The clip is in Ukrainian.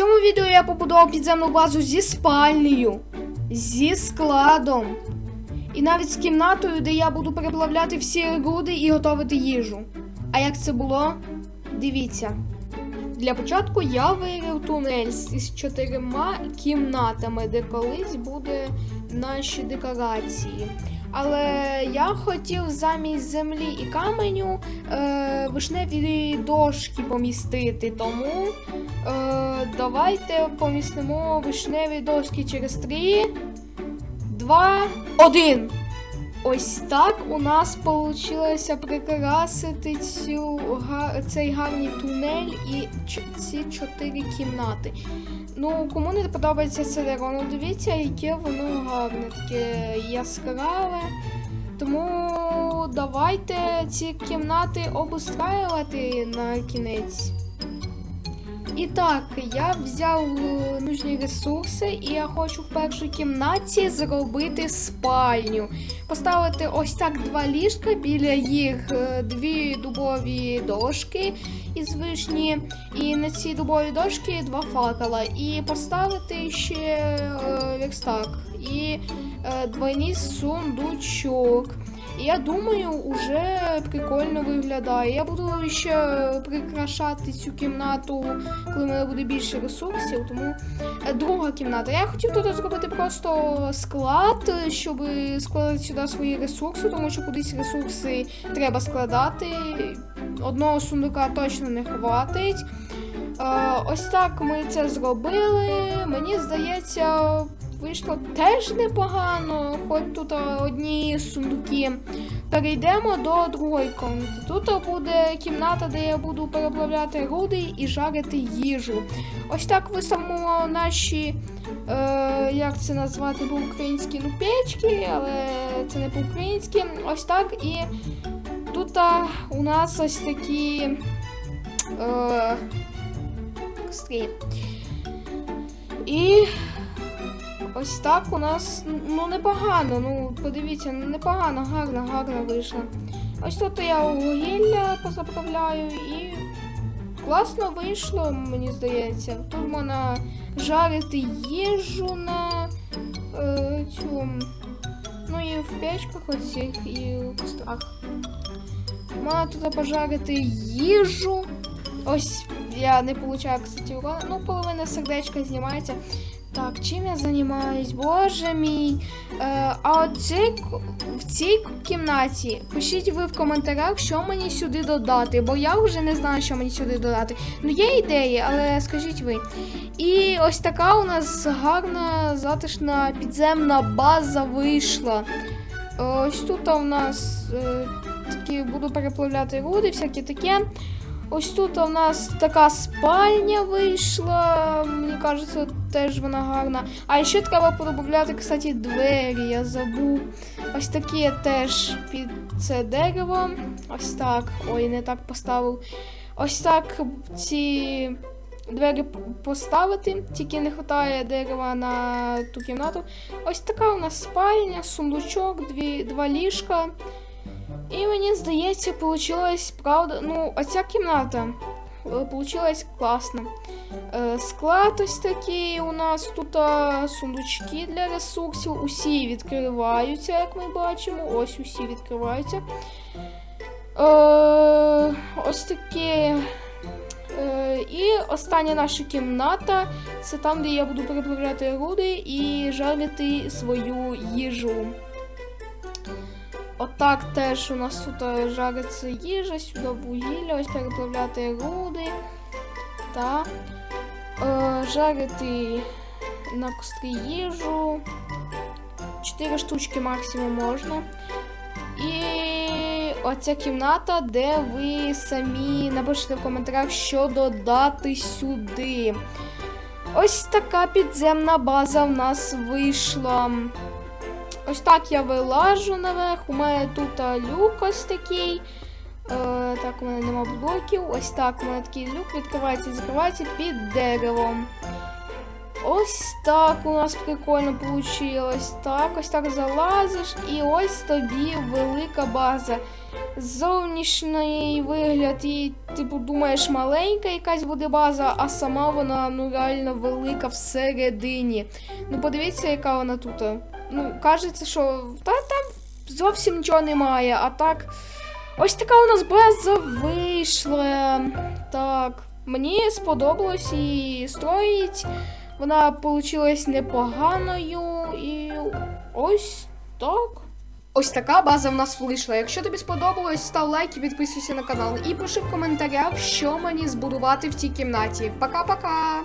цьому відео я побудував підземну базу зі спальнею, зі складом. І навіть з кімнатою, де я буду переплавляти всі руди і готувати їжу. А як це було? Дивіться. Для початку я вирив тунель із чотирма кімнатами, де колись буде наші декорації. Але я хотів замість землі і каменю е, вишневі дошки помістити. Тому е, давайте помістимо вишневі дошки через 3, 2, 1. Ось так у нас вийшло прикрасити цю, цей гарний тунель і ці чотири кімнати. Ну, кому не подобається це дерево, дивіться, яке воно гарне, таке яскраве. Тому давайте ці кімнати обустраювати на кінець. І так, я взяв е, нужні ресурси, і я хочу в першій кімнаті зробити спальню. Поставити ось так два ліжка, біля їх е, дві дубові дошки із вишні, і на ці дубові дошки два факела. І поставити ще верстак і е, двойний сундучок. Я думаю, уже прикольно виглядає. Я буду ще прикрашати цю кімнату, коли в мене буде більше ресурсів. Тому Е, друга кімната. Я хотів тут зробити просто склад, щоб складати сюди свої ресурси, тому що кудись ресурси треба складати. Одного сундука точно не хватить. Е, Ось так ми це зробили. Мені здається, вийшло теж непогано, хоч тут одні сундуки. Перейдемо до другої кімнати. Тут буде кімната, де я буду переплавляти руди і жарити їжу. Ось так виставимо наші, е, як це назвати по-українськи, ну печки, але це не по-українськи. Ось так. І тут у нас ось такі е, кострі. І ось так у нас ну непогано. Ну, подивіться, непогано, гарно, гарно вийшло. Ось тут я вугілля позаправляю і класно вийшло, мені здається. Тут можна жарити їжу на е, цю. Ну і в печках оцих, і в кострах. Можна тут пожарити їжу. Ось я не получаю, кстати, урона. Ну, половина сердечка знімається. Так, чим я займаюсь? Боже мій. Е, а от цей, в цій кімнаті пишіть ви в коментарях, що мені сюди додати, бо я вже не знаю, що мені сюди додати. Ну, є ідеї, але скажіть ви. І ось така у нас гарна затишна підземна база вийшла. Ось тут у нас е, такі буду переплавляти руди, всяке таке. Ось тут у нас така спальня вийшла. Мені кажеться, теж вона гарна. А ще треба подобавляти, кстати, двері, я забув. Ось такі теж під це дерево. Ось так. Ой, не так поставив. Ось так ці двері поставити, тільки не вистачає дерева на ту кімнату. Ось така у нас спальня, сундучок, дві, два ліжка. І мені здається, получилось правда. Ну, оця кімната е, получилась класно. Е, Склад ось такий у нас тут сундучки для ресурсів. Усі відкриваються, як ми бачимо. Ось усі відкриваються. Е, ось такі. Е, і остання наша кімната це там, де я буду переплавляти руди і жарити свою їжу. Отак теж у нас тут е, жариться їжа, сюди вугілля, ось переплавляти руди. Та е, жарити на кострі їжу. 4 штучки максимум можна. І оця кімната, де ви самі напишете в коментарях, що додати сюди. Ось така підземна база в нас вийшла. Ось так я вилажу наверх. У мене тут люк ось такий. Е, так, у мене нема блоків. Ось так у мене такий люк відкривається і закривається під деревом. Ось так у нас прикольно вийшло. Так, ось так залазиш, і ось тобі велика база. Зовнішній вигляд, і типу думаєш, маленька якась буде база, а сама вона ну реально велика всередині. Ну подивіться, яка вона тут. Ну, кажеться, що та там зовсім нічого немає, а так. Ось така у нас база вийшла. Так, мені сподобалось її строїть. Вона получилась непоганою і ось так. Ось така база в нас вийшла. Якщо тобі сподобалось, став лайк і підписуйся на канал. І пиши в коментарях, що мені збудувати в цій кімнаті. Пока-пока!